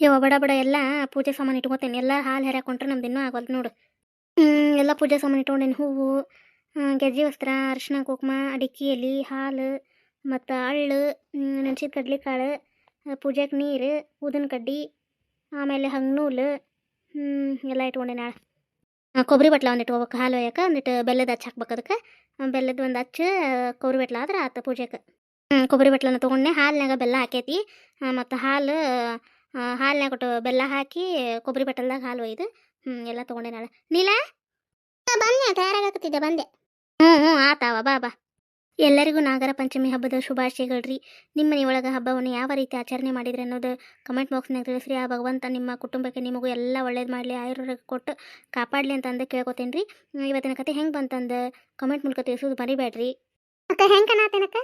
ಯವ್ವ ಬಡ ಬಡ ಎಲ್ಲ ಪೂಜೆ ಸಾಮಾನು ಇಟ್ಕೊತೇನೆ. ಎಲ್ಲ ಹಾಲು ಹೆರಾಕೊಂಡ್ರೆ ನಮ್ದು ಇನ್ನೂ ಆಗೋಲ್ದು ನೋಡು. ಎಲ್ಲ ಪೂಜೆ ಸಾಮಾನು ಇಟ್ಕೊಂಡೇನು ಹೂವು ಗೆಜ್ಜೆ ವಸ್ತ್ರ ಅರಿಶಿನ ಕುಂಕುಮ ಅಡಿಕೆ ಎಲೆ ಹಾಲು ಮತ್ತು ಅಳ್ಳು ನೆನ್ಸಿದ ಕಡ್ಲೆಕಾಳು ಪೂಜೆಗೆ ನೀರು ಊದಿನ ಕಡ್ಡಿ ಆಮೇಲೆ ಹಂಗ್ನೂಲು ಎಲ್ಲ ಇಟ್ಕೊಂಡೆ ನಾಳೆ. ಆ, ಕೊಬ್ಬರಿ ಬಟ್ಲ ಒಂದು ಇಟ್ಕೋಬೇಕು ಹಾಲು ಒಯ್ಯಕ್ಕೆ ಒಂದಿಟ್ಟು ಬೆಲ್ಲದ ಹಚ್ಚ ಹಾಕ್ಬೇಕು ಅದಕ್ಕೆ. ಬೆಲ್ಲದ ಒಂದು ಹಚ್ಚ ಕೊಬ್ಬರಿ ಬಟ್ಲ ಆದ್ರೆ ಆತ ಪೂಜೆಗೆ ಕೊಬ್ಬರಿ ಬಟ್ಲನ ತೊಗೊಂಡೆ ಹಾಲಿನಾಗ ಬೆಲ್ಲ ಹಾಕೈತಿ. ಮತ್ತು ಹಾಲು ಆ, ಕೊಟ್ಟು ಬೆಲ್ಲ ಹಾಕಿ ಕೊಬ್ಬರಿ ಬಟ್ಟಲ್ದಾಗ ಹಾಲು ಒಯ್ದು ಹ್ಞೂ ಎಲ್ಲ ತೊಗೊಂಡೆ ನಾಳೆ. ನೀಲ? ಬಂದೆ ತಯಾರಾಗತ್ತಿದ್ದೆ ಬಂದೆ. ಹ್ಞೂ ಹ್ಞೂ ಆತಾವ ಬಾ ಬಾ. ಎಲ್ಲರಿಗೂ ನಾಗರ ಪಂಚಮಿ ಹಬ್ಬದ ಶುಭಾಶಯಗಳ್ರಿ. ನಿಮ್ಮ ಮನೆಯೊಳಗೆ ಹಬ್ಬವನ್ನು ಯಾವ ರೀತಿ ಆಚರಣೆ ಮಾಡಿದ್ರಿ ಅನ್ನೋದು ಕಮೆಂಟ್ ಬಾಕ್ಸ್ನಾಗ ತಿಳಿಸ್ರಿ. ಆ ಭಗವಂತ ನಿಮ್ಮ ಕುಟುಂಬಕ್ಕೆ ನಿಮಗೂ ಎಲ್ಲ ಒಳ್ಳೇದು ಮಾಡಲಿ ಆಯುರ್ವೇದ ಕೊಟ್ಟು ಕಾಪಾಡಲಿ ಅಂತಂದು ಕೇಳ್ಕೊತೇನೆ ರೀ ಇವತ್ತಿನ ಕತೆ ಹೆಂಗೆ ಬಂತಂದು ಕಮೆಂಟ್ ಮೂಲಕ ತಿಳಿಸೋದು ಬರಿಬೇಡ್ರಿ ಅಕ್ಕ ಹೆಂಗೆ ಕಣಾತೇನಕ್ಕ?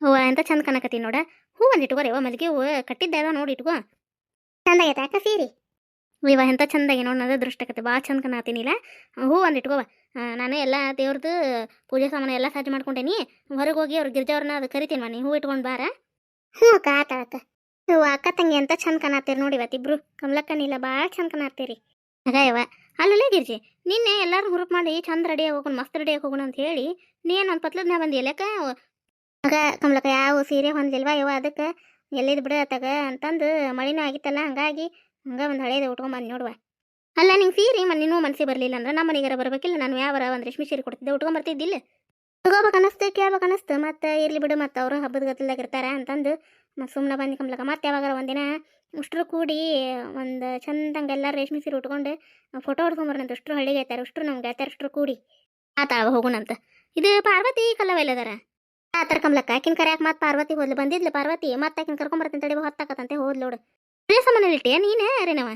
ಹೂವು ಎಂತ ಚಂದ ಕಣಕತ್ತೀನಿ ನೋಡ. ಹೂ ಒಂದು ಇಟ್ಕೋರಿ ಅವ ಮಲ್ಲಿಗೆ ಹೂವು ಕಟ್ಟಿದ್ದ ಅದ ನೋಡಿ ಇಟ್ಕೋ. ಚಂದ ಆಗೈತೆ ಅಕ್ಕ ಸೀರಿ? ಇವ ಎಂತ ಚಂದಾಗಿ ನೋಡಿ ನದ ದೃಷ್ಟಕತೆ ಭಾಳ ಚಂದ ಕಣಾತೀನಿಲ್ಲ ಹೂ ಒಂದು ಇಟ್ಕೋವ ನಾನು ಎಲ್ಲ ದೇವ್ರದ್ದು ಪೂಜೆ ಸಾಮಾನು ಎಲ್ಲ ಸಜ್ಜು ಮಾಡ್ಕೊಂಡೇನಿ. ಹೊರಗೆ ಹೋಗಿ ಅವ್ರ ಗಿರ್ಜಾವ್ರನ್ನ ಅದು ಕರಿತೀನಿ ಮನೆ ಹೂ ಇಟ್ಕೊಂಡು ಬಾರ. ಹ್ಞೂ ಅಕ್ಕ ಆತ ಅಕ್ಕ ಹ್ಞೂ ಅಕ್ಕ ತಂಗಿ ಎಂತ ಚಂದ ಕಣಾತೀರಿ ನೋಡಿ ಇವತ್ತಿಬ್ರು ಕಮಲಕ್ಕನಿಲ್ಲ ಭಾಳ ಚಂದ ಕಣಾತೀರಿ ಆಗ ಯವ ಅಲ್ಲಲ್ಲೇ ಗಿರ್ಜಿ ನಿನ್ನೆ ಎಲ್ಲರೂ ಹುರುಪ್ ಮಾಡಿ ಚಂದ ರೆಡಿ ಹೋಗೋಣ ಮಸ್ತ್ ರೆಡಿ ಹೋಗೋಣ ಅಂತ ಹೇಳಿ ನೀನು ಒಂದು ಪತ್ಲದ್ನ ಬಂದಿಲ್ಲ ಯಾಕ ಆಗ ಕಮಲಕ್ಕ ಯಾವ ಸೀರೆ ಹೊಂದಿಲ್ವಾ ಯವ ಅದಕ್ಕೆ. ಎಲ್ಲಿದ್ ಬಿಡ ತಗ ಅಂತಂದು ಮಳಿನೂ ಆಗಿತ್ತಲ್ಲ, ಹಂಗಾಗಿ ಹಂಗೆ ಒಂದು ಹಳೇದು ಉಟ್ಕೊಂಬಂದು ನೋಡುವ. ಅಲ್ಲ, ನಿಂಗೆ ಸೀರೆ ಮನೆ ನೀನು ಮನಸ್ಸಿಗೆ ಬರಲಿಲ್ಲ ಅಂದ್ರೆ ನಮ್ಮ ಮನೆಗಾರ ಬರ್ಬೇಕಿಲ್ಲ. ನಾನು ಯಾವಾರ ಒಂದು ರೇಷ್ಮೆ ಸೀರೆ ಕೊಡ್ತಿದ್ದೆ ಉಟ್ಕೊಂಬರ್ತಿದ್ದಿಲ್ಲ ತಗೋಬೇಕು ಅನಸ್ತು, ಕೇಳ್ಬೇಕು ಅನಸ್ತು. ಮತ್ತೆ ಇರ್ಲಿ ಬಿಡು ಮತ್ತೆ ಅವರು ಹಬ್ಬದ ಗದ್ದಲಾಗ ಇರ್ತಾರೆ ಅಂತಂದು ಮತ್ತು ಸುಮ್ಮನೆ ಬಂದು ಕಂಬ್ಲಕ್ಕ ಮತ್ತೆ ಯಾವಾಗಾರ ಒಂದಿನ ಉಷ್ಟ್ರು ಕೂಡಿ ಒಂದು ಚಂದಂಗೆ ಎಲ್ಲ ರೇಷ್ಮೆ ಸೀರೆ ಉಟ್ಕೊಂಡು ಫೋಟೋ ಹೊಡ್ಕೊಂಬರ್ನಂತ ಉಷ್ಟ್ರು ಹಳ್ಳಿಗೆ ಐತಾರೆ ಉಷ್ಟ್ರು ನಮ್ಗೆ ಐತಾರೆ ಉಷ್ಟ್ರು ಕೂಡಿ. ಆತ ಹೋಗೋಣಂತ. ಇದು ಪಾರ್ವತಿ ಕಲ್ಲವೆಲ್ಲದಾರ ಆತರ ಕಮ್ಲಕ್ಕ. ಆಕಿನ ಕರ್ಯಾಕ ಮತ್ತೆ ಪಾರ್ವತಿ ಹೋದ್ಲು? ಬಂದಿದ್ಲು ಪಾರ್ವತಿ. ಮತ್ತೆ ಆಕಿನ ಕರ್ಕೊಂಬರ್ತೀನಿ ತಡಿ ಹೊತ್ತಾಕತ್ತಂತೆ ಹೋದ್ಲು ನೋಡು. ಸಾಮಾನಲ್ಲಿ ಇಟ್ಟೆ ನೀನೇ ರೀನವ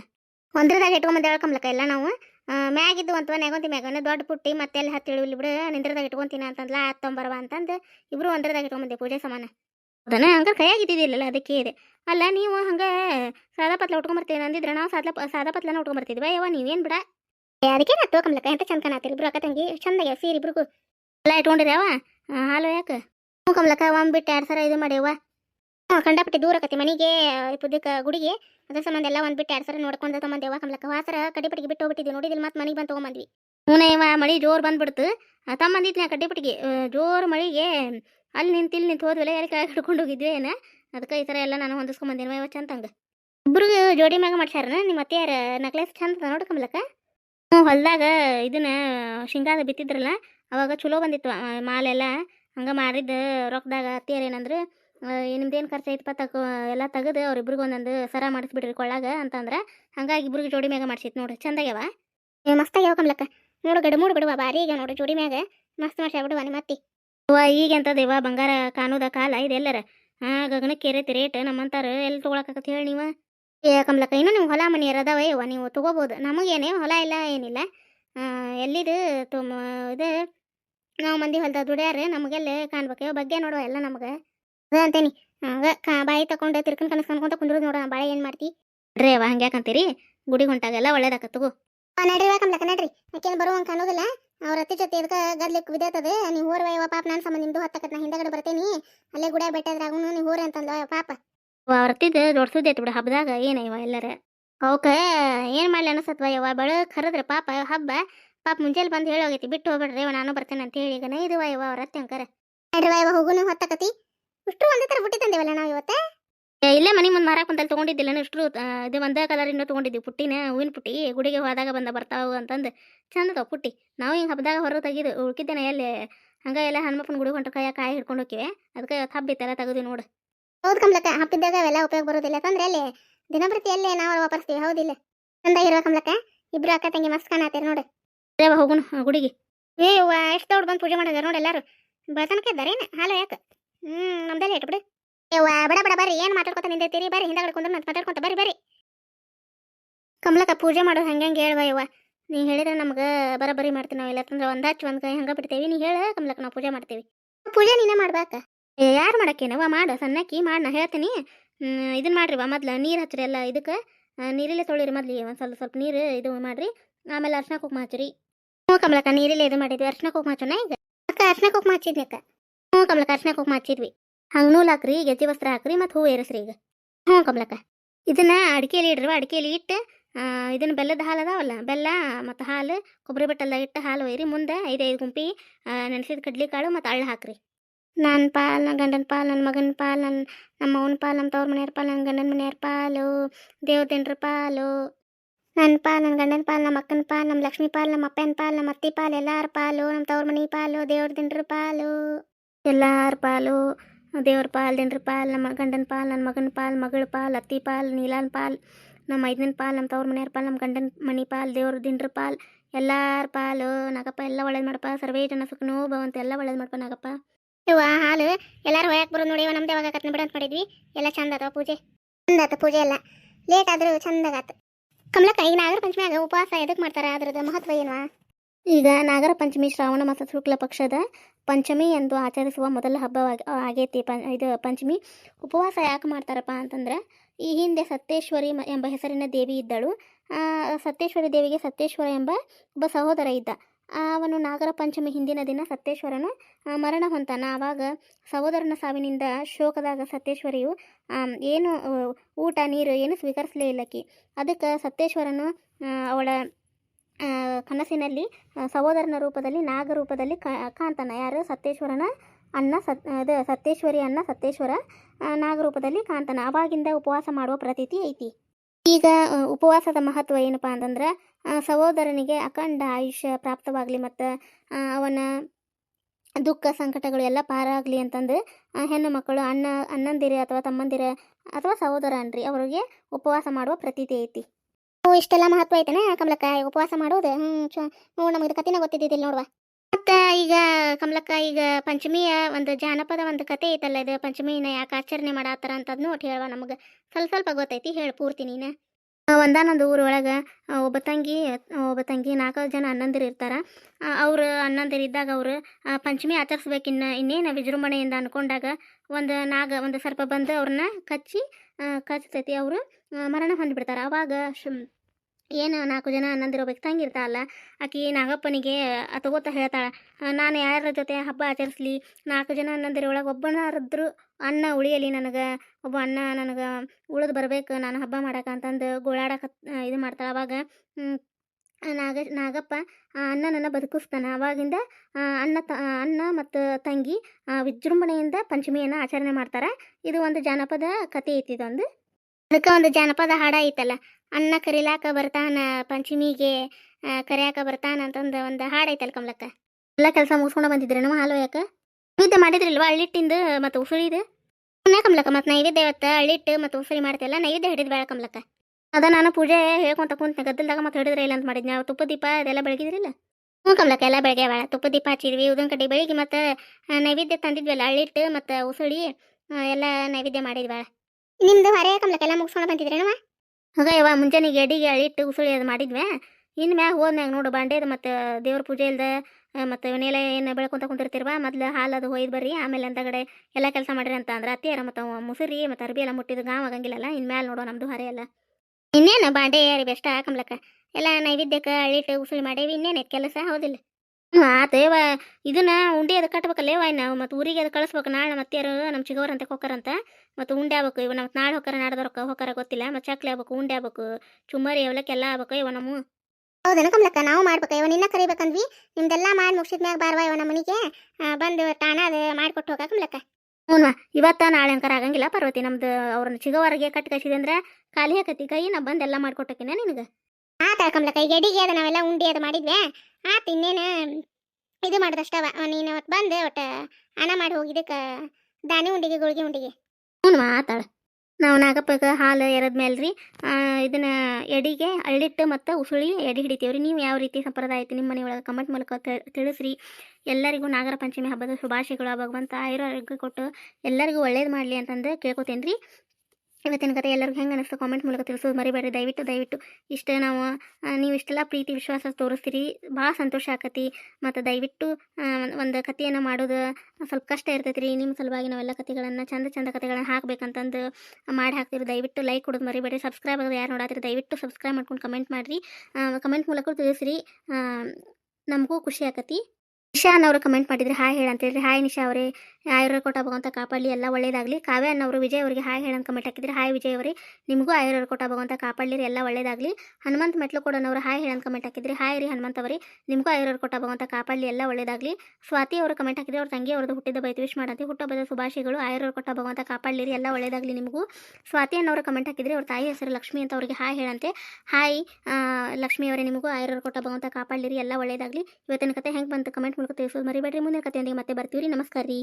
ಒಂದ್ರದಾಗ ಇಟ್ಕೊಂಬಂದ ಕಮ್ಲಕ್ಕ ಎಲ್ಲ ನಾವು? ಆ, ಮ್ಯಾಗಿದ್ದು ಅಂತ ನೆಗೊಂತಿ ಮ್ಯಾಗ ದೊಡ್ಡ ಪುಟ್ಟಿ ಮತ್ತೆ ಎಲ್ಲಿ ಹತ್ತಿ ಇಳಿಲಿ ಬಿಡು ನಿಂದ್ರದಾಗ ಇಟ್ಕೊಂತೀನಿ ಅಂತಂದ್ಲ ಹತ್ತೊಂಬರವ ಅಂತಂದು ಇಬ್ರು ಒಂದ್ರದಾಗ ಇಟ್ಕೊಂಬಂದೆ ಪೂಜೆ ಸಾಮಾನ. ಅದನ್ನ ಹಂಗ ಕೈಯಾಗಿದ್ದಿದ್ದಿಲ್ಲಲ್ಲ ಅದಕ್ಕೆ ಇದೆ. ಅಲ್ಲ ನೀವು ಹಂಗ ಸಾದಾ ಪತ್ಲ ಉಟ್ಕೊಂಬರ್ತೀನಿ ಅಂದಿದ್ರೆ ನಾವು ಸಾದಾ ಸಾದಾ ಪತ್ಲನ ಉಟ್ಕೊಂಬರ್ತಿದ್ವಿ. ಯವ್ವ ನೀವೇನು ಬಿಡ. ಅದಕ್ಕೆ ನಾ ತೋಕಮ್ಲಕ್ಕ ಎಂತ ಚಂದ ಕಾಣತ್ತೀರಿ? ಇಬ್ರು ಅಕ್ಕ ತಂಗಿ ಚಂದಾಗೆ ಸೀರೆ ಇಬ್ರಿಗೂ. ಎಲ್ಲ ಇಟ್ಕೊಂಡಿರ್ಯಾವ? ಹಾಲು ಯಾಕೆ? ಹ್ಞೂ ಒಂದ್ ಬಿಟ್ಟ ಎರಡು ಸಾವಿರ ಇದು ಮಾಡ್ಯವ ಹ್ಞೂ ಕಂಡಪಟ್ಟಿ ದೂರ ಆಕತಿ ಮನೆಗೆ ಪುದಕ್ಕೆ ಗುಡಿಗೆ. ಅದ್ರ ಸಂಬಂಧ ಎಲ್ಲ ಒಂದ್ ಬಿಟ್ಟು ಎರಡು ಸಲ ನೋಡ್ಕೊಂಡು ತಗೊಂಡೆವ ಕಮ್ಲಕ್ಕ ವಾಸರ ಕಡ್ಡಿಪಟ್ಟಿಗೆ ಬಿಟ್ಟು ಹೋಗ್ಬಿಟ್ಟಿದ್ವಿ. ನೋಡಿದಿಲ್ಲ ಮತ್ತೆ ಮನೆಗೆ ಬಂದು ತೊಗೊಂಬಂದ್ವಿ. ಹ್ಞೂನಯ್ಯವ ಮಳಿ ಜೋರು ಬಂದ್ಬಿಡ್ತು. ತಮ್ಮಂದಿತ್ತು ಕಡ್ಡಿಪಟ್ಟಿಗೆ ಜೋರು ಮಳಿಗೆ. ಅಲ್ಲಿ ನಿಂತು ಇಲ್ಲಿ ನಿಂತು ಹೋದ್ವಲ್ಲ ಎಲ್ಲಿ ಕೆಳಗೆ ಹಿಡ್ಕೊಂಡು ಹೋಗಿದ್ವಿ ಏನ? ಅದಕ್ಕೆ ಈ ಥರ ಎಲ್ಲ ನಾನು ಹೊಂದಿಸ್ಕೊಂಬಂದಿನ ಇವ ಚಂದ ಇಬ್ರಿಗೆ ಜೋಡಿ ಮ್ಯಾಗ ಮಾಡ್ಸ್ಯಾರ ನಿಮ್ಮ ಅತ್ತೆಯಾರ ನಕ್ಲೆಸ್ ಚಂದ ನೋಡ್ ಕಮ್ಲಕ್ಕ ಹ್ಞೂ ಹೊಲ್ದಾಗ ಇದನ್ನ ಶೇಂಗಾದ ಬಿತ್ತಿದ್ರಲ್ಲ, ಅವಾಗ ಚಲೋ ಬಂದಿತ್ತು ಮಾಲೆಲ್ಲ. ಹಂಗೆ ಮಾಡಿದ್ದ ರೊಕ್ಕದಾಗ ಅತ್ತಿಯರ್ ಏನಂದ್ರೆ ನಿಮ್ದೇನು ಖರ್ಚು ಐತಪ್ಪ ತಗೋ ಎಲ್ಲ ತೆಗೆದು ಅವ್ರಿಬ್ರಿಗೆ ಒಂದೊಂದು ಸರ ಮಾಡಿಸ್ಬಿಡ್ರಿ ಕೊಳ್ಳಾಗ ಅಂತಂದ್ರೆ, ಹಂಗಾಗಿ ಇಬ್ರಿಗೆ ಜೋಡಿ ಮ್ಯಾಗ ಮಾಡಿಸಿತ್ತು ನೋಡು, ಚಂದಾಗ್ಯಾವ. ಮಸ್ತಾಗ್ಯಾವ ಕಮ್ಲಕ್ಕ. ನೋಡು, ಗಡ ಮೂಡು ಬಿಡುವ ಬಾರಿ ಈಗ ನೋಡು, ಜೋಡಿ ಮ್ಯಾಗ. ಮಸ್ತ್ ಮಾಡ್ಸ್ಯಾ ಬಿಡುವ ನಿಮ್ಮ ಅತ್ತಿ. ಅವ್ವ, ಈಗ ಎಂತದೇವ ಬಂಗಾರ ಕಾನೂದ ಕಾಲ ಇದೆಲ್ಲರ ಹಾಂ ಗಗನಕ್ಕೆ ರೇಟ್ ನಮ್ಮಂತಾರ ಎಲ್ಲಿ ತೊಗೊಳಕತ್ತ ಹೇಳಿ ನೀವು? ಏ, ಕಮ್ಲಕ್ಕ, ಇನ್ನೂ ನೀವು ಹೊಲ ಮನೆ ಅದಾವ ಇವ ನೀವು ತೊಗೋಬೋದು. ನಮಗೇನೇ ಹೊಲ ಇಲ್ಲ, ಏನಿಲ್ಲ. ಎಲ್ಲಿದು ತುಮ ಇದು ನಾವು ಮಂದಿ ಹೊಲ್ದ ದುಡಿಯಾರ ನಮಗೆಲ್ಲ ಕಾಣ್ಬೇಕು. ಬಗ್ಗೆ ನೋಡುವ ಎಲ್ಲ ನಮಗೆ. ಅದ ಅಂತೇನಿ. ಹಂಗ ಕಾ ಬಾಯಿ ತಕೊಂಡು ತಿರ್ಕನ್ ಕನಸು ಕನ್ಕೊಂತ ಕುಂದ್ರದ್ ನೋಡ ಬಾಳೆ ಏನು ಮಾಡ್ತಿ? ಡ್ರೇ ಅವ ಹಂಗ್ಯಾಕಂತೀರಿ ಗುಡಿಗೆ ಹೊಂಟಾಗೆಲ್ಲ ಒಳ್ಳೇದಾಕತ್ತಗು ತಗೋ. ನಡ್ರಿ ಕಮ್ಲಕ್ಕ ನಡ್ರಿ. ಯಾಕೇನು ಬರುವಂಗೆ ಕಾಣೋದಿಲ್ಲ. ಅವ್ರ ಅತ್ತಿ ಜೊತೆ ಇದಕ್ಕೆ ಗದ್ಲಿಕ್ಕೆ ವಿದೇತದ ನೀವು ಹೋರ್ವ ಯಾವ ಪಾಪ ನಾನು ಸಂಬಂಧ ನಿಮ್ದು ಹತ್ತಕತ್ ನಾ ಹಿಂದಗಡೆ ಬರ್ತೇನಿ. ಅಲ್ಲೇ ಗುಡಿಯ ಬೆಟ್ಟದ್ರಾಗೂ ನೀವು ಹೋರಿ ಅಂತಂದ ಪಾಪ. ಅವ್ರ ಅತ್ತಿದ ದೊಡ್ಸೋದೈತಿ ಬಿಡು ಹಬ್ಬದಾಗ ಏನ ಇವ ಎಲ್ಲರ? ಅವಕ್ಕ ಏನು ಮಾಡ್ಲಿ ಅನಿಸತ್ವ ಯವ್ವ ಬೆಳಗ್ಗೆ ಕರೆದ್ರೆ ಪಾಪ ಹಬ್ಬ. ಪಾಪ ಮುಂಜಾನೆ ಬಂದು ಹೇಳೋಗೈತಿ ಬಿಟ್ಟು ಹೋಗ್ಬಿಡ್ರಿ ನಾನು ಬರ್ತೇನೆ ಅಂತ ಹೇಳಿ. ಈಗ ನೈದು ಯವ್ವ ಅವ್ರ ನಡ್ರಿ ಯವ್ವ ಹೋಗುನು ಹೊತ್ತಕತಿ? ಇಷ್ಟು ಒಂದೇ ಥರ ಬುಟ್ಟಿ ತಂದೇವಲ್ಲ ನಾವು ಇವತ್ತೆ? ಇಲ್ಲೇ ಮನೆ ಮುಂದೆ ಮಾರಾಕ್ ಕುಂತಲ್ಲಿ ತೊಗೊಂಡಿದ್ದಿಲ್ಲ ಇಷ್ಟು ಇದು ಒಂದೇ ಕಲರಿಂದ ತೊಗೊಂಡಿದ್ವಿ ಪುಟ್ಟಿನ ಹೂವಿನ ಪುಟ್ಟಿ. ಗುಡಿಗೆ ಹೋದಾಗ ಬಂದ ಬರ್ತಾವ ಅಂತಂದು ಚಂದದ ಪುಟ್ಟಿ. ನಾವು ಹಿಂಗೆ ಹಬ್ಬದಾಗ ಹೊರಗೆ ತೆಗಿದು ಉಳ್ಕಿದ್ದೇನೆ ಎಲ್ಲಿ ಹಂಗ ಎಲ್ಲ ಹನುಮಪ್ಪನ ಗುಡಿ ಹೊಂಟ ಕೈಯಾಗ ಕಾಯಿ ಹಿಡ್ಕೊಂಡು ಹೋಗಿವೆ ಅದಕ್ಕೆ ಇವತ್ತು ಹಬ್ಬ ಇತ್ತೆಲ್ಲ ತೆಗೆದು ನೋಡು. ಹೌದು ಕಮ್ಲಕ್ಕ ಹಬ್ಬಿದ್ದಾಗ ಅವೆಲ್ಲ ಉಪಯೋಗ ಬರೋದಿಲ್ಲ. ಯಾಕಂದ್ರೆ ಅಲ್ಲಿ ಪ್ರತಿ ಅಲ್ಲೇ ನಾವು ವಾಪರ್ಸ್ತೀವಿ ಹೌದಿಲ್ಲ? ಚಂದಾಗಿರುವ ಕಮ್ಲಕ್ಕ. ಇಬ್ರು ಅಕ್ಕ ತಂಗಿ ಮಸ್ತ್ ಕಾಣತ್ತೀರಿ ನೋಡು. ಹೋಗುನು ಆ, ಗುಡಿಗೆ. ಏ ಎಷ್ಟು ದೊಡ್ಡ ಬಂದು ಪೂಜೆ ಮಾಡಿದಾರೆ ನೋಡಿ ಎಲ್ಲರೂ. ಬರ್ತನಕ ಇದ್ದಾರೇನು ಹಾಲು ಯಾಕೆ? ಹ್ಞೂ ನಮ್ದಲ್ಲಿ ಇಟ್ಬಿಡಿ ಬಿಡು. ಏವ್ವ ಬಡ ಬಡ ಬರ್ರಿ ಏನು ಮಾತಾಡ್ಕೊತ ನಿಂದಿರ್ತೀರಿ? ಬರ್ರಿ ಹಿಂದೆ ಕುಂದ್ರ ಮತ್ತೆ ಮಾತಾಡ್ಕೊಂತ ಬರ್ರಿ ಬರ್ರಿ. ಕಮಲಕ್ಕ ಪೂಜೆ ಮಾಡೋದು ಹಂಗೆ ಹಂಗೆ ಹೇಳ್ವ ಯವ್ವ. ನೀ ಹೇಳಿದ್ರೆ ನಮ್ಗೆ ಬರಬರಿ ಮಾಡ್ತೀವಿ ನಾವು ಇಲ್ಲತ್ತಂದ್ರೆ ಒಂದು ಹಚ್ಚು ಒಂದು ಕೈ ಹಂಗೆ ಬಿಡ್ತೇವಿ. ನೀ ಹೇಳ ಕಮಲಕ್ಕ ನಾವು ಪೂಜೆ ಮಾಡ್ತೀವಿ. ಪೂಜೆ ನೀನೇ ಮಾಡ್ಬೇಕ ಯಾರು ಮಾಡಕ್ಕೇನವ ಮಾಡು ಸಣ್ಣಕ್ಕಿ ಮಾಡಿ ನಾ ಹೇಳ್ತೀನಿ. ಇದನ್ನ ಮಾಡ್ರಿ ವಾ ಮೊದ್ಲು ನೀರು ಹಚ್ಚಿರಿ ಎಲ್ಲ ಇದಕ್ಕೆ. ನೀರಿಲ್ಲೇ ತೊಳಿರಿ ಮೊದ್ಲು ಒಂದು ಸ್ವಲ್ಪ ಸ್ವಲ್ಪ ನೀರು ಇದು ಮಾಡ್ರಿ. ಆಮೇಲೆ ಅರ್ಶಿನ ಕುಂಕುಮ ಹಚ್ಚಿರಿ ಹ್ಞೂ ಕಮಲಕ್ಕ ನೀರಿಲ್ಲ ಇದು ಮಾಡಿದ್ವಿ. ಅರ್ಶನ ಕುಕ್ ಹಚ್ಚೋಣ ಈಗ? ಅಕ್ಕ, ಅರ್ಶನ ಕುಕ್ ಹಚ್ಚಿದ್ನಿ ಅಕ್ಕ. ಹ್ಞೂ ಕಮಲಕ್ಕ, ಅರ್ಶನ ಕುಕ್ ಹಚ್ಚಿದ್ವಿ. ಹಂಗೆ ನೂಲ್ ಹಾಕ್ರಿ ಗೆಜ್ಜೆ ವಸ್ತ್ರ ಹಾಕ್ರಿ ಮತ್ತು ಹೂ ಏರಿಸ್ರಿ ಈಗ. ಹ್ಞೂ ಕಮಲಕ್ಕ. ಇದನ್ನ ಅಡಿಕೆಯಲ್ಲಿ ಇಡ್ರಿ ಅಡಿಕೆಯಲ್ಲಿ ಇಟ್ಟು ಇದನ್ನ ಬೆಲ್ಲದ ಹಾಲು ಅದಾವಲ್ಲ, ಬೆಲ್ಲ ಮತ್ತು ಹಾಲು ಕೊಬ್ಬರಿ ಬಟ್ಟಲ್ದಾಗ ಇಟ್ಟು ಹಾಲು ಒಯ್ರಿ. ಮುಂದೆ ಐದೈದು ಐದು ಗುಂಪಿ ನೆನೆಸಿದ ಕಡ್ಲಿ ಕಾಳು ಮತ್ತು ಅಳ್ಳು ಹಾಕ್ರಿ. ನನ್ನ ಪಾಲ್ ನನ್ನ ಗಂಡನ ಪಾಲ್ ನನ್ನ ಮಗನ ಪಾಲ್ ನನ್ನ ನಮ್ಮ ಅವನ ಪಾಲ್ ನಮ್ಮ ತವ್ರ ಮನೆಯವ್ರ ಪಾಲ್ ನನ್ನ ಗಂಡನ ಮನೆಯವ್ರ ಪಾಲು, ದೇವ್ರ ಪಾಲು ನನ್ನ ಪಾಲ್ ನನ್ನ ಗಂಡನ ಪಾಲ್ ನಮ್ಮ ಅಕ್ಕನ ಪಾಲ್ ನಮ್ಮ ಲಕ್ಷ್ಮಿ ಪಾಲ್ ನಮ್ಮ ಅಪ್ಪನ ಪಾಲ್ ನಮ್ಮ ಅತ್ತಿ ಪಾಲ್ ಎಲ್ಲಾರ ಪಾಲು ನಮ್ಮ ತವ್ರ ಮನೆ ಪಾಲು ದೇವ್ರ ದಿಂಡ್ರ ಪಾಲು. ಎಲ್ಲಾರ ಪಾಲು ದೇವ್ರ ಪಾಲ್ ದಿಂಡ್ರ ಪಾಲ್ ನಮ್ಮ ಗಂಡನ ಪಾಲ್ ನನ್ನ ಮಗನ ಪಾಲ್ ಮಗಳ ಪಾಲ್ ಅತ್ತಿ ಪಾಲ್ ನೀಲಾನ್ ಪಾಲ್ ನಮ್ಮ ಐದನ ಪಾಲ್ ನಮ್ಮ ತವ್ರ ಮನೆಯವ್ರ ಪಾಲ್ ನಮ್ಮ ಗಂಡನ ಮನೆ ಪಾಲ್ ದೇವ್ರ ದಿಂಡ್ರ ಪಾಲ್ ಎಲ್ಲಾರ ಪಾಲು. ನಾಗಪ್ಪ ಎಲ್ಲ ಒಳ್ಳೇದು ಮಾಡಪ್ಪ ಸರ್ವೇ ಜನ ಸುಖನೋ ಭವಂತ ಎಲ್ಲ ಒಳ್ಳೇದು ಮಾಡಪ್ಪ ನಾಗಪ್ಪ. ಇವ ಹಾಲು ಎಲ್ಲಾರು ಹೊಯಕ್ ಬರೋದು ನೋಡಿ ನಮ್ದು ಯಾವಾಗ ಕತ್ನ ಬಿಡ ಅಂತ ಮಾಡಿದ್ವಿ. ಎಲ್ಲ ಚಂದ ಆತವ ಪೂಜೆ. ಚಂದ ಆತ ಪೂಜೆ ಎಲ್ಲ. ಲೇಟ್ ಆದ್ರೂ ಚಂದಾಗಾತ ಕಮಲಕ್ಕ, ಈಗ ನಾಗರ ಪಂಚಮಿಯಾಗ ಉಪವಾಸ ಎದಕ್ಕೆ ಮಾಡ್ತಾರೆ? ಅದರದ ಮಹತ್ವ ಏನ್ವಾ ಈಗ ನಾಗರ ಪಂಚಮಿ ಶ್ರಾವಣ ಮಾಸ ಶುಕ್ಲ ಪಕ್ಷದ ಪಂಚಮಿ ಎಂದು ಆಚರಿಸುವ ಮೊದಲ ಹಬ್ಬವಾಗಿ ಆಗೈತಿ. ಪ, ಇದು ಪಂಚಮಿ. ಉಪವಾಸ ಯಾಕೆ ಮಾಡ್ತಾರಪ್ಪ ಅಂತಂದ್ರೆ, ಈ ಹಿಂದೆ ಸತ್ಯೇಶ್ವರಿ ಮ- ಎಂಬ ಹೆಸರಿನ ದೇವಿ ಇದ್ದಳು. ಸತ್ಯೇಶ್ವರಿ ದೇವಿಗೆ ಸತ್ಯೇಶ್ವರ ಎಂಬ ಒಬ್ಬ ಸಹೋದರ ಇದ್ದ. ಅವನು ನಾಗರ ಪಂಚಮಿ ಹಿಂದಿನ ದಿನ ಸತ್ಯೇಶ್ವರನು ಮರಣ ಹೊಂತಾನ. ಆವಾಗ ಸಹೋದರನ ಸಾವಿನಿಂದ ಶೋಕದಾಗ ಸತ್ಯೇಶ್ವರಿಯು ಏನು ಊಟ, ನೀರು ಏನು ಸ್ವೀಕರಿಸಲೇ ಇಲ್ಲಕಿ. ಅದಕ್ಕೆ ಸತ್ಯೇಶ್ವರನು ಅವಳ ಕನಸಿನಲ್ಲಿ ಸಹೋದರನ ರೂಪದಲ್ಲಿ, ನಾಗ ರೂಪದಲ್ಲಿ ಕಾ- ಕಾಣ್ತಾನ. ಯಾರು? ಸತ್ಯೇಶ್ವರನ ಅನ್ನ ಸತ್, ಅದು, ಸತ್ಯೇಶ್ವರಿ ಅನ್ನ ಸತ್ಯೇಶ್ವರ ನಾಗರೂಪದಲ್ಲಿ ನಾಗ ರೂಪದಲ್ಲಿ ಕಾಣ್ತಾನ. ಅವಾಗಿಂದ ಉಪವಾಸ ಮಾಡುವ ಪ್ರತೀತಿ ಐತಿ. ಈಗ ಉಪವಾಸದ ಮಹತ್ವ ಏನಪ್ಪ ಅಂತಂದ್ರೆ ಸಹೋದರನಿಗೆ ಅಖಂಡ ಆಯುಷ್ಯ ಪ್ರಾಪ್ತವಾಗಲಿ ಮತ್ತು ಅವನ ದುಃಖ ಸಂಕಟಗಳು ಎಲ್ಲ ಪಾರಾಗಲಿ ಅಂತಂದು ಹೆಣ್ಣು ಮಕ್ಕಳು ಅಣ್ಣ, ಅಣ್ಣಂದಿರ ಅಥವಾ ತಮ್ಮಂದಿರ ಅಥವಾ ಸಹೋದರ ಅನ್ರಿ, ಅವರಿಗೆ ಉಪವಾಸ ಮಾಡುವ ಪ್ರತೀತಿ ಐತಿ. ಇಷ್ಟೆಲ್ಲ ಮಹತ್ವ ಐತೆನ ಕಮಲಕ್ಕ ಉಪವಾಸ ಮಾಡೋದು ಹ್ಞೂ, ಚ ನೋಡು ನಮಗೆ ಕಥೆನ ಗೊತ್ತಿದ್ದಿಲ್ಲ ನೋಡುವ. ಮತ್ತು ಈಗ ಕಮಲಕ್ಕ ಈಗ ಪಂಚಮಿಯ ಒಂದು ಜಾನಪದ ಒಂದು ಕತೆ ಐತಲ್ಲ, ಇದು ಪಂಚಮಿನ ಯಾಕೆ ಆಚರಣೆ ಮಾಡತ್ತಾರ ಅಂತದ್ ಒಟ್ಟು ಹೇಳುವ ನಮಗೆ. ಸ್ವಲ್ಪ ಸ್ವಲ್ಪ ಗೊತ್ತೈತಿ, ಹೇಳಿ ಪೂರ್ತಿ ನೀನು. ಒಂದಾನೊಂದು ಊರೊಳಗೆ ಒಬ್ಬ ತಂಗಿ ಒಬ್ಬ ತಂಗಿ ನಾಲ್ಕು ಜನ ಅಣ್ಣಂದಿರು ಇರ್ತಾರೆ. ಅವರು ಅಣ್ಣಂದಿರು ಇದ್ದಾಗ ಅವರು ಪಂಚಮಿ ಆಚರಿಸ್ಬೇಕಿನ್ನ ಇನ್ನೇನು ವಿಜೃಂಭಣೆಯಿಂದ ಅನ್ಕೊಂಡಾಗ ಒಂದು ನಾಗ, ಒಂದು ಸರ್ಪ ಬಂದು ಅವ್ರನ್ನ ಕಚ್ಚಿ ಕಚ್ತೈತಿ ಅವರು ಮರಣ ಹೊಂದ್ಬಿಡ್ತಾರೆ. ಅವಾಗ ಶು, ಏನು ನಾಲ್ಕು ಜನ ಅಣ್ಣಂದಿರೋಬೇಕು ತಂಗಿರ್ತಾಳಲ್ಲ ಆಕಿ ನಾಗಪ್ಪನಿಗೆ ತಗೋತ ಹೇಳ್ತಾಳೆ ನಾನು ಯಾರ ಜೊತೆ ಹಬ್ಬ ಆಚರಿಸ್ಲಿ? ನಾಲ್ಕು ಜನ ಅಣ್ಣಂದಿರೊಳಗೆ ಒಬ್ಬನಾರದ್ರು ಅಣ್ಣ ಉಳಿಯಲಿ ನನಗೆ. ಒಬ್ಬ ಅಣ್ಣ ನನಗೆ ಉಳಿದು ಬರ್ಬೇಕು, ನಾನು ಹಬ್ಬ ಮಾಡಕ್ಕೆ ಅಂತಂದು ಗೋಳಾಡಕ ಇದು ಮಾಡ್ತಾಳೆ ಅವಾಗ ನಾಗ, ನಾಗಪ್ಪ ಅಣ್ಣನನ್ನು ಬದುಕಿಸ್ತಾನೆ. ಅವಾಗಿಂದ ಅಣ್ಣ ತ, ಅಣ್ಣ ಮತ್ತು ತಂಗಿ ವಿಜೃಂಭಣೆಯಿಂದ ಪಂಚಮಿಯನ್ನು ಆಚರಣೆ ಮಾಡ್ತಾರೆ. ಇದು ಒಂದು ಜಾನಪದ ಕಥೆ ಐತಿ ಇದೊಂದು. ಅದಕ್ಕೆ ಒಂದು ಜಾನಪದ ಹಾಡ ಐತಲ್ಲ, ಅಣ್ಣ ಕರಿಲಾಕ ಬರ್ತಾನ ಪಂಚಮಿಗೆ ಕರಿಯಾಕ ಬರ್ತಾನ ಅಂತಂದು ಒಂದು ಹಾಡು ಐತಲ್ಲ ಕಮಲಕ್ಕ. ಎಲ್ಲ ಕೆಲಸ ಮುಗಿಸ್ಕೊಂಡು ಬಂದಿದ್ರಿ ನಮ್ಮ ಹಾಲು ಯಾಕೆ ನೈವೇದ್ಯ ಮಾಡಿದ್ರಿಲ್ವಾ ಮತ್ತೆ ಮತ್ತು ಉಸುಳಿದು ಪುಣ್ಯ ಕಮಲಕ್ಕ, ಮತ್ತು ನೈವೇದ್ಯ ಇವತ್ತು ಮತ್ತೆ ಮತ್ತು ಉಸುಳಿ ಮಾಡ್ತಿಲ್ಲ ನೈವೇದ್ಯ ಹಿಡಿದು ಬೇಡ ಕಮಲಕ್ಕ. ಅದ ನಾನು ಪೂಜೆ ಹೇಳ್ಕೊಂತ ಕುಂತ ಗದ್ದಲ್ದಾಗ ಮತ್ತೆ ಹಿಡಿದ್ರೆ ಇಲ್ಲ ಅಂತ ಮಾಡಿದ್ನಿ ತುಪ್ಪ ದೀಪ ಅದೆಲ್ಲ ಬೆಳಗಿದ್ರಿಲ್ಲ? ಹ್ಞೂ ಕಮಲಕ್ಕ, ಎಲ್ಲ ಬೆಳಗ್ಗೆ ಬೇಡ ತುಪ್ಪ ದೀಪ ಹಚ್ಚಿದ್ವಿ, ಉದನ್ ಕಡ್ಡಿ ಬೆಳಿಗ್ಗೆ ಮತ್ತು ನೈವೇದ್ಯ ತಂದಿದ್ವಲ್ಲ ಅಳ್ಳಿಟ್ಟು ಮತ್ತು ಉಸುಳಿ ಎಲ್ಲ ನೈವೇದ್ಯ ಮಾಡಿದ್ವಿ ನಿಮ್ದು ಹೊರೆ ಕಮಲಕ್ಕ, ಎಲ್ಲ ಮುಗಿಸ್ಕೊಂಡು ಬಂದಿದ್ರೇನವ ಹಾಗ ಯವ್ವ ಮುಂಜಾನೆಗೆ ಗಡಿಗೆ ಅಳಿಟ್ಟು ಉಸುಳಿ ಅದು ಮಾಡಿದ್ವಿ ಇನ್ನು ಮ್ಯಾಗ ಹೋದ್ಮ್ಯಾಗ ನೋಡು, ಬಾಂಡೆದು ಮತ್ತು ದೇವ್ರ ಪೂಜೆ ಇಲ್ದ ಮತ್ತು ಇವನ್ನೆಲ್ಲ ಏನು ಬೆಳ್ಕೊಂತ ಕುಂತಿರ್ತಿರ್ವ? ಮೊದ್ಲು ಹಾಲು ಅದು ಒಯ್ದು ಬರ್ರಿ, ಆಮೇಲೆ ಅಂತಗಡೆ ಎಲ್ಲ ಕೆಲಸ ಮಾಡಿರಿ ಅಂತ ಅಂದ್ರೆ ಅತ್ತಿಯರ ಮತ್ತು ಮುಸುರಿ ಮತ್ತು ಅರ್ಬಿ ಎಲ್ಲ ಮುಟ್ಟಿದ್ದು ಗಾಂವ್ ಆಗಂಗಿಲ್ಲಲ್ಲ ಇನ್ನು ಮ್ಯಾಲೆ ನೋಡೋ ನಮ್ದು ಹರೆ ಎಲ್ಲ. ಇನ್ನೇನು ಬಾಂಡೆ ಯಾರಿ ಬೆಸ್ಟ್ ಕಮ್ಲಕ್ಕ ಎಲ್ಲ ನೈವೇದ್ಯಕ್ಕೆ ಅಳಿಟ್ಟು ಉಸುಳಿ ಮಾಡೇವಿ, ಇನ್ನೇನು ಕೆಲಸ? ಹೌದಿಲ್ಲ. ಹ್ಞೂ ಆತು ಯವ್ವ, ಇದನ್ನ ಉಂಡೆ ಅದು ಕಟ್ಬೇಕಲ್ಲ ಯವ್ವ ನಾವು ಮತ್ತು ಊರಿಗೆ ಅದು ಕಳಿಸ್ಬೇಕು, ನಾಳೆ ಮತ್ತೆಯಾರು ನಮ್ಮ ಚಿಗವ್ರ ಅಂತ ಹೋಗ್ತಾರಂತ ಮತ್ತು ಉಂಡೆ ಆಗ್ಬೇಕು, ಇವ ನಮ್ಮ ನಾಳೆ ನಾಡ್ದ ರೊಕ್ಕ ಹೋಗಾರ ಗೊತ್ತಿಲ್ಲ, ಮತ್ತು ಚಕ್ಲಿ ಆಗ್ಬೇಕು, ಉಂಡೆ ಆಗ್ಬೇಕು, ಚುಮ್ಮರಿ ಅವಲಕ್ಕೆಲ್ಲ ಆಗ್ಬೇಕು ಇವ ನಮ್ಮ. ಹೌದನ ಕಮಲಕ್ಕ? ನಾವು ಮಾಡ್ಬೇಕು. ಇವ ನಿನ್ನ ಕರಿಬೇಕಂದ್ವಿ. ನಿಮ್ದೆಲ್ಲ ಮಾಡಿ ಮುಗಿಸಿದ ಮ್ಯಾಗ ಬಾರ್ವಾ ಇವ ನಮ್ಮ ಮನೆಗೆ. ಬಂದು ತಾನ ಅದು ಮಾಡ್ಕೊಟ್ಟು ಹೋಗ ಕಮಲಕ್ಕ? ಹ್ಞೂ ಇವತ್ತ ನಾಳೆ ಅಂಕರ ಆಗಂಗಿಲ್ಲ ಪಾರ್ವತಿ. ನಮ್ದು ಅವ್ರನ್ನ ಚಿಗವರೆಗೆ ಕಟ್ ಕಳಿಸಿದೆ ಅಂದ್ರೆ ಖಾಲಿ ಹಾಕತಿ ಕೈ ನಾ ಬಂದು ಎಲ್ಲ ಮಾಡ್ಕೊಟ್ಟಕಿನ ನಿನಗೆ? ಆತ ಕಮಲಕ್ಕ ಈಗ ಎಡಿಗೆ ಅದು ನಾವೆಲ್ಲ ಉಂಡಿ ಅದು ಮಾಡಿದ್ವಿ. ಆತ ಇನ್ನೇನು ಇದು ಮಾಡಿದಷ್ಟವ. ನೀನು ಅವತ್ತು ಬಂದು ಒಟ್ಟು ಅನ್ನ ಮಾಡಿ ಹೋಗಿದ್ದಕ್ಕೆ ದಾನಿ ಉಂಡಿಗೆ ಗುಳಿಗೆ ಉಂಡಿಗೆ. ಹ್ಞೂ ಆತಾಳ. ನಾವು ನಾಗಪ್ಪಗೆ ಹಾಲು ಮೇಲೆ ರೀ ಇದನ್ನ ಎಡಿಗೆ ಅಳ್ಳಿಟ್ಟು ಮತ್ತು ಉಸುಳಿ ಎಡಿ ಹಿಡಿತೀವ್ರಿ. ನೀವು ಯಾವ ರೀತಿ ಸಂಪ್ರದಾಯ ಐತಿ ನಿಮ್ಮ ಮನೆಯೊಳಗೆ ಕಮೆಂಟ್ ಮೂಲಕ ತಿಳಿಸ್ರಿ. ಎಲ್ಲರಿಗೂ ನಾಗರ ಪಂಚಮಿ ಹಬ್ಬದ ಶುಭಾಶಯಗಳು. ಭಗವಂತ ಆಯುರಾರೋಗ್ಯ ಕೊಟ್ಟು ಎಲ್ಲರಿಗೂ ಒಳ್ಳೇದು ಮಾಡಲಿ ಅಂತಂದು ಕೇಳ್ಕೊತೇನೆ ರೀ ಇವತ್ತಿನ ಕತೆ ಎಲ್ಲರಿಗೂ ಹೆಂಗೆ ಅನಿಸ್ತು ಕಾಮೆಂಟ್ ಮೂಲಕ ತಿಳಿಸೋದು ಮರಿಬೇಡ್ರಿ. ದಯವಿಟ್ಟು ದಯವಿಟ್ಟು ಇಷ್ಟೇ ನಾವು ನೀವು ಇಷ್ಟೆಲ್ಲ ಪ್ರೀತಿ, ವಿಶ್ವಾಸ ತೋರಿಸ್ತೀರಿ. ಭಾಳ ಸಂತೋಷ ಆಕತಿ. ಮತ್ತು ದಯವಿಟ್ಟು ಒಂದು ಕಥೆಯನ್ನು ಮಾಡೋದು ಸ್ವಲ್ಪ ಕಷ್ಟ ಇರ್ತೈತಿ ರೀ ನಿಮ್ಮ ಸಲುವಾಗಿ ನಾವೆಲ್ಲ ಕಥೆಗಳನ್ನು, ಚಂದ ಚಂದ ಕಥೆಗಳನ್ನ ಹಾಕಬೇಕಂತಂದು ಮಾಡಿ ಹಾಕ್ತೀರಿ ದಯವಿಟ್ಟು ಲೈಕ್ ಕೊಡೋದು ಮರಿಬೇಡಿ ಸಬ್ಸ್ಕ್ರೈಬ್ ಆಗೋದು ಯಾರು ನೋಡಾತಿರಿ, ದಯವಿಟ್ಟು ಸಬ್ಸ್ಕ್ರೈಬ್ ಮಾಡ್ಕೊಂಡು ಕಮೆಂಟ್ ಮಾಡಿರಿ. ಕಮೆಂಟ್ ಮೂಲಕ ತಿಳಿಸ್ರಿ. ನಮಗೂ ಖುಷಿ ಆಕತಿ. ನಿಶಾ ಅನ್ನೋರು ಕಮೆಂಟ್ ಮಾಡಿದ್ರೆ. ಹಾಯ್ ಹೇಳ ಅಂತ ಹೇಳಿದ್ರೆ, ಹಾಯ್ ನಿಶಾ ಅವರೇ, ಆಯುರ್ವೇದ ಕೋಟ ಭಗವಂತ ಕಾಪಾಡಲಿ, ಎಲ್ಲ ಒಳ್ಳೇದಾಗಲಿ. ಕಾವ್ಯ ಅನ್ನೋರು ವಿಜಯ್ ಅವರಿಗೆ ಹಾಯ್ ಹೇಳಂತ ಕಮೆಂಟ್ ಹಾಕಿದ್ರೆ, ಹಾಯ್ ವಿಜಯ್ ಅವರೇ, ನಿಮಗೂ ಆಯುರ್ವೇದ ಕೋಟ ಭಗವಂತ ಕಾಪಾಡಲಿ ಎಲ್ಲ ಒಳ್ಳೇದಾಗಲಿ. ಹನುಮಂತ್ ಮೆಟ್ಲು ಅವರು ಹಾಯ್ ಹೇಳಂತ ಕಮೆಂಟ್ ಹಾಕಿದ್ರೆ, ಹಾಯ್ ರೀ ಹನುಮಂತ್ ಅವರೇ, ನಿಮಗೂ ಆಯುರ್ವೇದ ಕೋಟ ಭಗವಂತ ಕಾಪಾಡಲಿ, ಎಲ್ಲ ಒಳ್ಳೇದಾಗಲಿ. ಸ್ವಾತಿ ಅವರು ಕಮೆಂಟ್ ಹಾಕಿದ್ರೆ, ಅವ್ರ ತಂಗಿ ಅವ್ರದ್ದು ಹುಟ್ಟಿದ ಬೈತ್ ವಿಶ್ ಮಾಡಂತೆ. ಹುಟ್ಟಬದ ಶುಭಾಶಯಗಳು. ಆಯುರ್ವೇದ ಕೋಟ ಭಗವಂತ ಕಾಪಾಡಲಿ ಎಲ್ಲ ಒಳ್ಳೇದಾಗಲಿ ನಿಮಗೂ. ಸ್ವಾತಿ ಅನ್ನೋರು ಕಮೆಂಟ್ ಹಾಕಿದ್ರೆ, ಅವ್ರ ತಾಯಿ ಹೆಸರು ಲಕ್ಷ್ಮಿ ಅಂತ ಅವರಿಗೆ ಹಾಯ್ ಹೇಳಂತೆ ಹಾಯ್ ಲಕ್ಷ್ಮಿ ಅವರೇ, ನಿಮಗೂ ಆಯುರ್ವೇದ ಕೋಟ ಭಗವಂತ ಕಾಪಾಡಲಿರಿ ಎಲ್ಲ ಒಳ್ಳೇದಾಗಲಿ. ಇವತ್ತಿನ ಕತೆ ಹೆಂಗೆ ಬಂತು ಕಮೆಂಟ್ ತಿಳಿಸೋದು ಮರಿಬೇಡ್ರಿ ಮುಂದಿನ ಕಥೆಯೊಂದಿಗೆ ಮತ್ತೆ ಬರ್ತೀವಿ ರೀ ನಮಸ್ಕಾರ ರೀ